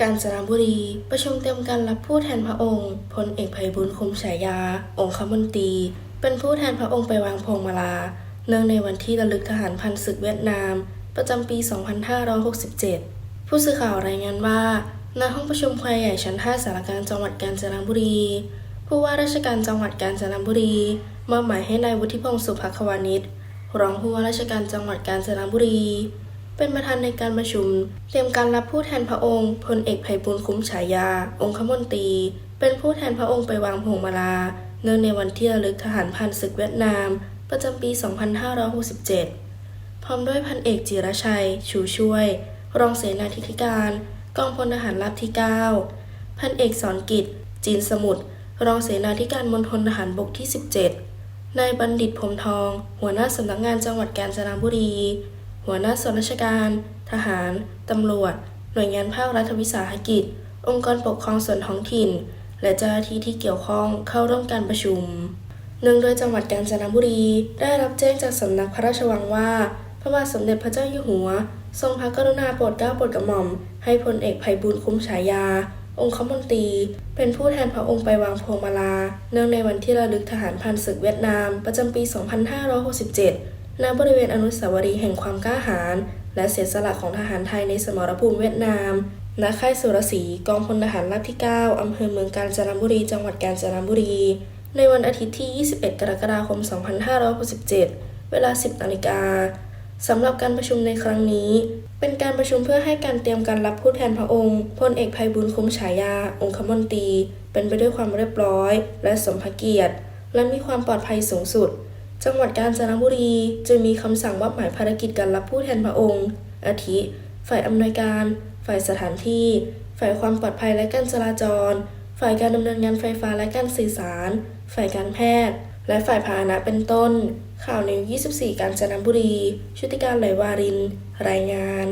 กาญจนบุรีประชุมเตรียมการรับผู้แทนพระองค์พลเอกไพบุญคุ้มฉายา องคมนตรี เป็นผู้แทนพระองค์ไปวางพวงมาลา เนื่องในวันที่ระลึกทหารพันศึกเวียดนาม ประจำปี 2567 ผู้สื่อข่าวรายงานว่าณห้องประชุมแควใหญ่ชั้น 5 สารการจังหวัดกาญจนบุรี ผู้ว่าราชการจังหวัดกาญจนบุรีมอบหมายให้นายวุฒิพงศ์สุภควานิชรองผู้ว่าราชการจังหวัดกาญจนบุรี เป็นประธานในการประชุม เตรียมการรับผู้แทนพระองค์พลเอกไพบุญคุ้มฉายา องคมนตรี เป็นผู้แทนพระองค์ไปวางพวงมาลา เนื่องในวันที่ระลึกทหารพันศึกเวียดนาม ประจำปี 2567 พร้อมด้วยพันเอกจิรชัย ชูช่วย รองเสนาธิการ กองพลทหารราบที่ 9 พันเอกสอนกิจ จีนสมุทรรองเสนาธิการมณฑลทหารบกที่ 17นายบัณฑิตพรมทอง หัวหน้าสำนักงานจังหวัดกาญจนบุรี หัวหน้าส่วนราชการ ทหาร ตำรวจ หน่วยงานภาครัฐวิสาหกิจ องค์กรปกครองส่วนท้องถิ่น และเจ้าหน้าที่ที่เกี่ยวข้องเข้าร่วมการประชุมเนื่องโดยจังหวัดกาญจนบุรี ได้รับแจ้งจากสำนักพระราชวังว่า พระบาทสมเด็จพระเจ้าอยู่หัว ทรงพระกรุณาโปรดเกล้าโปรดกระหม่อม ให้พลเอกไพบุญคุ้มฉายา องคมนตรี เป็นผู้แทนพระองค์ไปวางพวงมาลา เนื่องในวันที่ระลึกทหารพันศึกเวียดนาม ประจำปี 2567 ณบริเวณอนุสาวรีย์แห่งความกล้าหาญและเสียสละของทหารไทยในสมรภูมิเวียดนามณค่ายสุรศรีกองพลทหารราบที่ 9 อำเภอเมืองกาญจนบุรี จังหวัดกาญจนบุรี ในวันอาทิตย์ที่ 21 กรกฎาคม 2567 เวลา 10 นาฬิกาสำหรับการประชุมในครั้งนี้ เป็นการประชุมเพื่อให้การเตรียมการรับผู้แทนพระองค์พลเอกไพบุญคุ้มฉายา องคมนตรี เป็นไปด้วยความเรียบร้อย และสมพระเกียรติ และมีความปลอดภัยสูงสุด จังหวัดกาญจนบุรีจึงมีคำสั่งมอบหมายภารกิจการรับผู้แทนพระองค์ อาทิ ฝ่ายอำนวยการ ฝ่ายสถานที่ ฝ่ายความปลอดภัยและการจราจร ฝ่ายการดำเนินงานไฟฟ้าและการสื่อสาร ฝ่ายการแพทย์ และฝ่ายพาหนะเป็นต้น ข่าวนิว24 กาญจนบุรี ชุติการไหลวาริน รายงาน